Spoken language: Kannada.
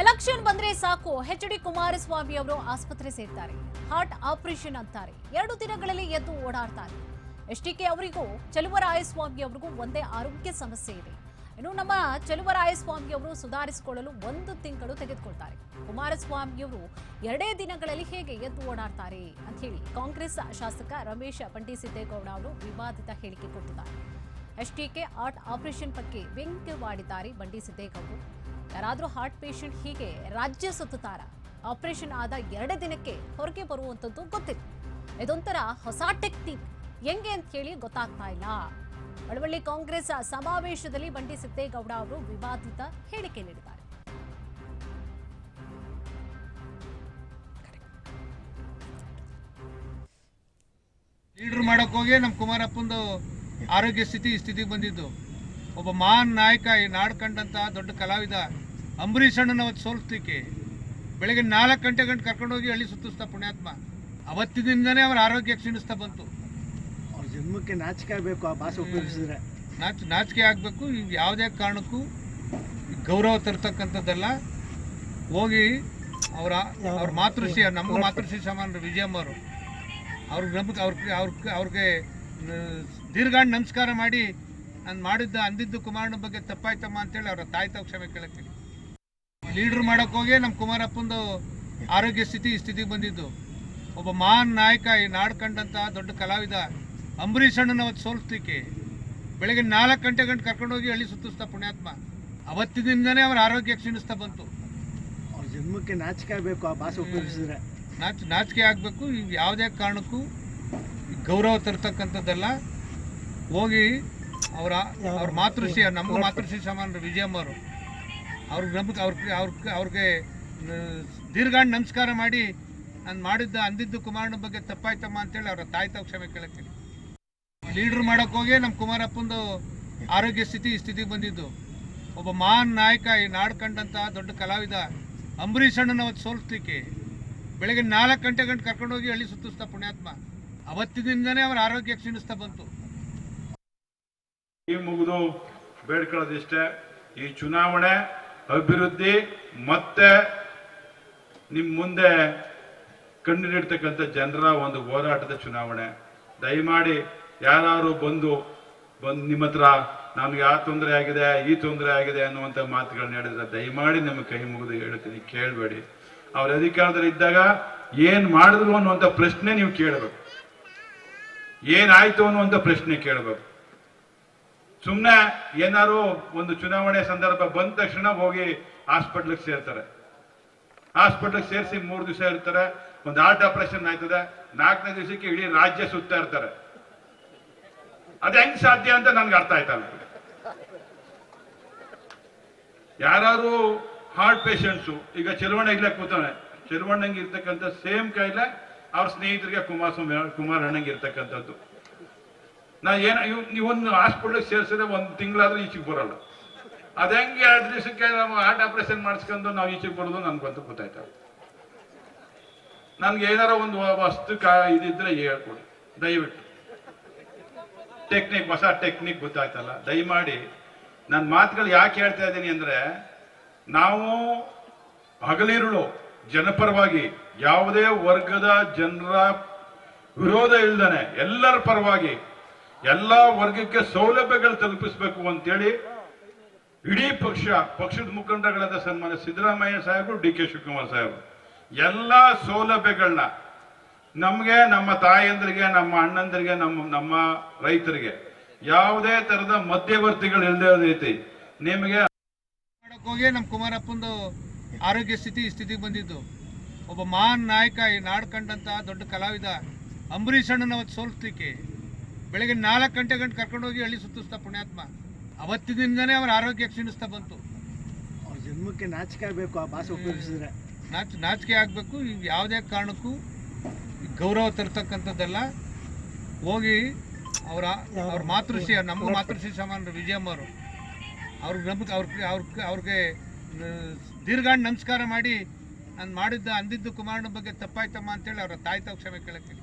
ಎಲೆಕ್ಷನ್ ಬಂದ್ರೆ ಸಾಕು. ಎಚ್ ಡಿ ಕುಮಾರಸ್ವಾಮಿ ಅವರು ಆಸ್ಪತ್ರೆ ಸೇರ್ತಾರೆ. ಹಾರ್ಟ್ ಆಪರೇಷನ್ ಅಂತಾರೆ. ಎರಡು ದಿನಗಳಲ್ಲಿ ಎದ್ದು ಓಡಾಡ್ತಾರೆ. ಎಸ್ ಡಿ ಕೆ ಅವರಿಗೂ, ಚಲುವರಾಯಸ್ವಾಮಿ ಅವರಿಗೂ ಒಂದೇ ಆರೋಗ್ಯ ಸಮಸ್ಯೆ ಇದೆ. ಇನ್ನು ನಮ್ಮ ಚಲುವರಾಯಸ್ವಾಮಿ ಅವರು ಸುಧಾರಿಸಿಕೊಳ್ಳಲು ಒಂದು ತಿಂಗಳು ತೆಗೆದುಕೊಳ್ತಾರೆ. ಕುಮಾರಸ್ವಾಮಿಯವರು ಎರಡೇ ದಿನಗಳಲ್ಲಿ ಹೇಗೆ ಎದ್ದು ಓಡಾಡ್ತಾರೆ ಅಂತ ಹೇಳಿ ಕಾಂಗ್ರೆಸ್ ಶಾಸಕ ರಮೇಶ್ ಪಂಡಿಸಿದ್ದೇಗೌಡ ಅವರು ವಿವಾದಿತ ಹೇಳಿಕೆ ಕೊಟ್ಟಿದ್ದಾರೆ. ಎಸ್ಟಿಕೆ ಹಾರ್ಟ್ ಆಪರೇಷನ್ ಬಗ್ಗೆ ವ್ಯಂಗ್ಯವಾಡಿದ್ದಾರೆ ಬಂಡಿ ಸಿದ್ದೇಗೌಡರು ಯಾರಾದರೂ ಹಾರ್ಟ್ ಪೇಷಂಟ್ ಹೀಗೆ ರಾಜ್ಯ ಸುತ್ತುತ್ತಾರ? ಆಪರೇಷನ್ ಆದ ಎರಡೇ ದಿನಕ್ಕೆ ಹೊರಗೆ ಬರುವಂಥದ್ದು ಗೊತ್ತಿತ್ತು ಇದೊಂಥರ ಹೊಸ ಟೆಕ್ನಿಕ್ ಹೆಂಗೆ ಅಂತ ಹೇಳಿ ಗೊತ್ತಾಗ್ತಾ ಇಲ್ಲ. ಬಳವಳ್ಳಿ ಕಾಂಗ್ರೆಸ್ ಸಮಾವೇಶದಲ್ಲಿ ಬಂಡಿ ಸಿದ್ದೇಗೌಡ ಅವರು ವಿವಾದಿತ ಹೇಳಿಕೆ ನೀಡಿದ್ದಾರೆ. ಲೀಡರ್ ಮಾಡಕ್ ಹೋಗಿ ನಮ್ಮ ಕುಮಾರಪ್ಪಂದು ಆರೋಗ್ಯ ಸ್ಥಿತಿ ಈ ಸ್ಥಿತಿಗೆ ಬಂದಿದ್ದು. ಒಬ್ಬ ಮಹಾನ್ ನಾಯಕ ಈ ನಾಡು ಕಂಡಂತ ದೊಡ್ಡ ಕಲಾವಿದ ಅಂಬರೀಷ್ ಅಣ್ಣನ ಅವತ್ತು ಸೋಲಿಸ್ಲಿಕ್ಕೆ ಬೆಳಗ್ಗೆ ನಾಲ್ಕು ಗಂಟೆ ಗಂಟೆ ಕರ್ಕೊಂಡೋಗಿ ಹಳ್ಳಿ ಸುತ್ತಿಸ್ತಾ ಪುಣ್ಯಾತ್ಮ. ಅವತ್ತಿನಿಂದನೇ ಅವರ ಆರೋಗ್ಯ ಕ್ಷೀಣಿಸ್ತಾ ಬಂತು. ಅವ್ರ ಜನ್ಮಕ್ಕೆ ನಾಚಿಕೆ ಆಗ್ಬೇಕು ಆ ಭಾಷೆ ಉಪಯೋಗಿಸಿದ್ರೆ. ನಾಚ್ ನಾಚಿಕೆ ಆಗಬೇಕು. ಯಾವುದೇ ಕಾರಣಕ್ಕೂ ಗೌರವ ತರ್ತಕ್ಕಂಥದ್ದೆಲ್ಲ. ಹೋಗಿ ಅವರ ಅವ್ರ ಮಾತೃಶ್ರೀ ನಮಗೂ ಮಾತೃಶ್ರೀ ಸಮಾನರು ವಿಜಯಮ್ಮ ಅವರು. ಅವ್ರಿಗೆ ನಮಗೆ ಅವ್ರಿಗೆ ಅವ್ರ ಅವ್ರಿಗೆ ದೀರ್ಘಾಂಡ್ ನಮಸ್ಕಾರ ಮಾಡಿ ನಾನು ಮಾಡಿದ್ದ ಅಂದಿದ್ದು ಕುಮಾರನ ಬಗ್ಗೆ ತಪ್ಪಾಯ್ತಮ್ಮ ಅಂತೇಳಿ ಅವರ ತಾಯಿ ತಾವು ಕ್ಷಮೆ ಕೇಳಕ್ಕೆ ಲೀಡರ್ ಮಾಡಕ್ ಹೋಗಿ ನಮ್ಮ ಕುಮಾರಪ್ಪಂದು ಆರೋಗ್ಯ ಸ್ಥಿತಿ ಈ ಸ್ಥಿತಿಗೆ ಬಂದಿದ್ದು. ಒಬ್ಬ ಮಹಾನ್ ನಾಯಕ ಈ ನಾಡು ಕಂಡಂತ ದೊಡ್ಡ ಕಲಾವಿದ ಅಂಬರೀಷ್ ಅಣ್ಣನ ಅವತ್ತು ಸೋಲಿಸ್ಲಿಕ್ಕೆ ಬೆಳಗ್ಗೆ ನಾಲ್ಕು ಗಂಟೆ ಗಂಟೆ ಕರ್ಕೊಂಡೋಗಿ ಹಳ್ಳಿ ಸುತ್ತಿಸ್ತಾ ಪುಣ್ಯಾತ್ಮ. ಅವತ್ತಿನಿಂದನೇ ಅವರ ಆರೋಗ್ಯ ಕ್ಷೀಣಿಸ್ತಾ ಬಂತು. ಅವ್ರ ಜನ್ಮಕ್ಕೆ ನಾಚಿಕೆ ಆಗ್ಬೇಕು ಆ ಭಾಷೆ ಉಪಯೋಗಿಸಿದ್ರೆ. ನಾಚ್ ನಾಚಿಕೆ ಆಗಬೇಕು ಯಾವುದೇ ಕಾರಣಕ್ಕೂ ಗೌರವ ತರ್ತಕ್ಕಂಥದ್ದೆಲ್ಲ. ಹೋಗಿ ಅವರ ಅವ್ರ ಮಾತೃಶ್ರೀ ನಮ್ಮ ಮಾತೃಶ್ರೀ ಸಮಾನರು ವಿಜಯಮ್ಮರು ಅವ್ರಿಗೆ ನಮಗೆ ಅವ್ರ ಅವ್ರ ಅವ್ರಿಗೆ ದೀರ್ಘಾಂಡ್ ನಮಸ್ಕಾರ ಮಾಡಿ ನಾನು ಮಾಡಿದ್ದ, ಅಂದಿದ್ದು ಕುಮಾರನ ಬಗ್ಗೆ ತಪ್ಪಾಯ್ತಮ್ಮ ಅಂತೇಳಿ ಅವರ ತಾಯಿ ತಾವು ಕ್ಷಮೆ ಕೇಳಕ್ಕೆ ಲೀಡ್ರ್ ಮಾಡೋಕ್ಕೋಗಿ ನಮ್ಮ ಕುಮಾರಪ್ಪಂದು ಆರೋಗ್ಯ ಸ್ಥಿತಿ ಈ ಸ್ಥಿತಿಗೆ ಬಂದಿದ್ದು. ಒಬ್ಬ ಮಹಾನ್ ನಾಯಕ ಈ ನಾಡು ಕಂಡಂತ ದೊಡ್ಡ ಕಲಾವಿದ ಅಂಬರೀಷ್ ಅಣ್ಣನ ಅವತ್ತು ಸೋಲಿಸ್ಲಿಕ್ಕೆ ಬೆಳಗ್ಗೆ ನಾಲ್ಕು ಗಂಟೆ ಗಂಟೆ ಕರ್ಕೊಂಡೋಗಿ ಹಳ್ಳಿ ಸುತ್ತಿಸ್ತಾ ಪುಣ್ಯಾತ್ಮ. ಅವತ್ತಿನಿಂದನೇ ಅವರ ಆರೋಗ್ಯ ಕ್ಷೀಣಿಸ್ತಾ ಬಂತು. ಈ ಮುಗಿದು ಬೇಡ್ಕೊಳ್ಳೋದಿಷ್ಟೇ. ಈ ಚುನಾವಣೆ ಅಭಿವೃದ್ಧಿ ಮತ್ತೆ ನಿಮ್ಮ ಮುಂದೆ ಕಂಡಿಡ್ತಕ್ಕಂಥ ಜನರ ಒಂದು ಹೋರಾಟದ ಚುನಾವಣೆ. ದಯಮಾಡಿ ಯಾರು ಬಂದು ಬಂದು ನಿಮ್ಮ ಹತ್ರ ನಮ್ಗೆ ಆ ತೊಂದರೆ ಆಗಿದೆ, ಈ ತೊಂದರೆ ಆಗಿದೆ ಅನ್ನುವಂಥ ಮಾತುಗಳನ್ನ ಹೇಳಿದ್ರೆ ದಯಮಾಡಿ ನಮ್ಮ ಕೈ ಮುಗಿದು ಹೇಳ್ತೀನಿ, ಕೇಳಬೇಡಿ. ಅವ್ರ ಅಧಿಕಾರದಲ್ಲಿ ಇದ್ದಾಗ ಏನ್ ಮಾಡಿದ್ರು ಅನ್ನುವಂಥ ಪ್ರಶ್ನೆ ನೀವು ಕೇಳಬೇಕು. ಏನಾಯ್ತು ಅನ್ನುವಂಥ ಪ್ರಶ್ನೆ ಕೇಳಬೇಕು. ಸುಮ್ಮನೆ ಏನಾರು ಒಂದು ಚುನಾವಣೆ ಸಂದರ್ಭ ಬಂದ ತಕ್ಷಣ ಹೋಗಿ ಹಾಸ್ಪಿಟ್ಲಿಗೆ ಸೇರ್ತಾರೆ. ಹಾಸ್ಪಿಟ್ಲಿಗೆ ಸೇರಿಸಿ ಮೂರು ದಿವಸ ಇರ್ತಾರೆ, ಒಂದು ಹಾರ್ಟ್ ಆಪರೇಷನ್ ಆಯ್ತದೆ, ನಾಲ್ಕನೇ ದಿವಸಕ್ಕೆ ಇಡೀ ರಾಜ್ಯ ಸುತ್ತಾ ಇರ್ತಾರೆ. ಅದು ಹೆಂಗ್ ಸಾಧ್ಯ ಅಂತ ನನ್ಗೆ ಅರ್ಥ ಆಯ್ತಲ್ಲ ಯಾರು ಹಾರ್ಟ್ ಪೇಷಂಟ್ಸು, ಈಗ ಚೆಲುವಣ್ಣ ಇಲ್ಲ ಕೂತಾನೆ. ಚೆಲುವಣ್ಣಂಗೆ ಇರ್ತಕ್ಕಂಥ ಸೇಮ್ ಕಾಯಿಲೆ, ಅವ್ರ ಸ್ನೇಹಿತರಿಗೆ ಕುಮಾರಸ್ವಾಮಿ, ಕುಮಾರಣ್ಣಂಗೆ ಇರ್ತಕ್ಕಂಥದ್ದು. ನಾ ಏನ ನೀವು ಒಂದು ಹಾಸ್ಪಿಟ್ಲಿಗೆ ಸೇರಿಸಿದ್ರೆ ಒಂದು ತಿಂಗಳಾದ್ರೂ ಈಚೆಗೆ ಬರಲ್ಲ. ಅದು ಹೆಂಗೆ ಎರಡು ದಿವಸಕ್ಕೆ ನಾವು ಹಾರ್ಟ್ ಆಪರೇಷನ್ ಮಾಡಿಸ್ಕೊಂಡು ನಾವು ಈಚೆಗೆ ಬರೋದು ನನ್ಗೆ ಬಂತು ಗೊತ್ತಾಯ್ತು ನನ್ಗೆ ಏನಾರ ಒಂದು ವಸ್ತು ಕಾ, ಇದಿದ್ರೆ ಹೇಳ್ಕೊಡಿ. ದಯವಿಟ್ಟು. ಟೆಕ್ನಿಕ್ ಹೊಸ ಟೆಕ್ನಿಕ್ ಗೊತ್ತಾಯ್ತಲ್ಲ. ದಯಮಾಡಿ ನನ್ನ ಮಾತುಗಳು ಯಾಕೆ ಹೇಳ್ತಾ ಇದ್ದೀನಿ ಅಂದ್ರೆ, ನಾವು ಹಗಲಿರುಳು ಜನಪರವಾಗಿ ಯಾವುದೇ ವರ್ಗದ ಜನರ ವಿರೋಧ ಇಲ್ದನೆ ಎಲ್ಲರ ಪರವಾಗಿ ಎಲ್ಲಾ ವರ್ಗಕ್ಕೆ ಸೌಲಭ್ಯಗಳು ತಲುಪಿಸಬೇಕು ಅಂತೇಳಿ ಇಡೀ ಪಕ್ಷ, ಪಕ್ಷದ ಮುಖಂಡಗಳಾದ ಸನ್ಮಾನ್ಯ ಸಿದ್ದರಾಮಯ್ಯ ಸಾಹೇಬರು, ಡಿ ಕೆ ಶಿವಕುಮಾರ್ ಸಾಹೇಬರು, ಎಲ್ಲ ಸೌಲಭ್ಯಗಳನ್ನ ನಮಗೆ, ನಮ್ಮ ತಾಯಂದ್ರಿಗೆ, ನಮ್ಮ ಅಣ್ಣಂದ್ರಿಗೆ, ನಮ್ಮ ನಮ್ಮ ರೈತರಿಗೆ ಯಾವುದೇ ತರದ ಮಧ್ಯವರ್ತಿಗಳು ಇಲ್ಲದೆ ರೀತಿ ನಿಮಗೆ ಹೋಗಿ ನಮ್ಮ ಕುಮಾರಪ್ಪಂದು ಆರೋಗ್ಯ ಸ್ಥಿತಿ ಸ್ಥಿತಿಗೆ ಬಂದಿದ್ದು. ಒಬ್ಬ ಮಹಾನ್ ನಾಯಕ ಈ ನಾಡು ಕಂಡಂತ ದೊಡ್ಡ ಕಲಾವಿದ ಅಂಬರೀಷ್ ಅಣ್ಣನ ಬೆಳಗ್ಗೆ ನಾಲ್ಕು ಗಂಟೆ ಗಂಟೆ ಕರ್ಕೊಂಡೋಗಿ ಹಳ್ಳಿ ಸುತ್ತಿಸ್ತಾ ಪುಣ್ಯಾತ್ಮ. ಅವತ್ತಿನಿಂದನೇ ಅವರ ಆರೋಗ್ಯ ಕ್ಷೀಣಿಸ್ತಾ ಬಂತು. ಅವ್ರ ಜನ್ಮಕ್ಕೆ ನಾಚಿಕೆ ಆಗಬೇಕು ಆ ಭಾಷೆ ಉಪಯೋಗಿಸಿದ್ರೆ. ನಾಚ್ ನಾಚಿಕೆ ಆಗಬೇಕು. ಯಾವುದೇ ಕಾರಣಕ್ಕೂ ಗೌರವ ತರ್ತಕ್ಕಂಥದ್ದೆಲ್ಲ. ಹೋಗಿ ಅವರ ಅವ್ರ ಮಾತೃಶ್ರೀ ನಮ್ಮ ಮಾತೃಶ್ರೀ ಸಮಾನರು ವಿಜಯಮ್ಮ ಅವರು. ಅವ್ರಿಗೆ ನಮಗೆ ಅವ್ರ ಅವ್ರಿಗೆ ಅವ್ರಿಗೆ ದೀರ್ಘಾಂಡ್ ನಮಸ್ಕಾರ ಮಾಡಿ ನಾನು ಮಾಡಿದ್ದ ಅಂದಿದ್ದು ಕುಮಾರನ ಬಗ್ಗೆ ತಪ್ಪಾಯ್ತಮ್ಮ ಅಂತೇಳಿ ಅವರ ತಾಯಿ ತಾವು ಕ್ಷಮೆ ಕೇಳಕ್ಕೆ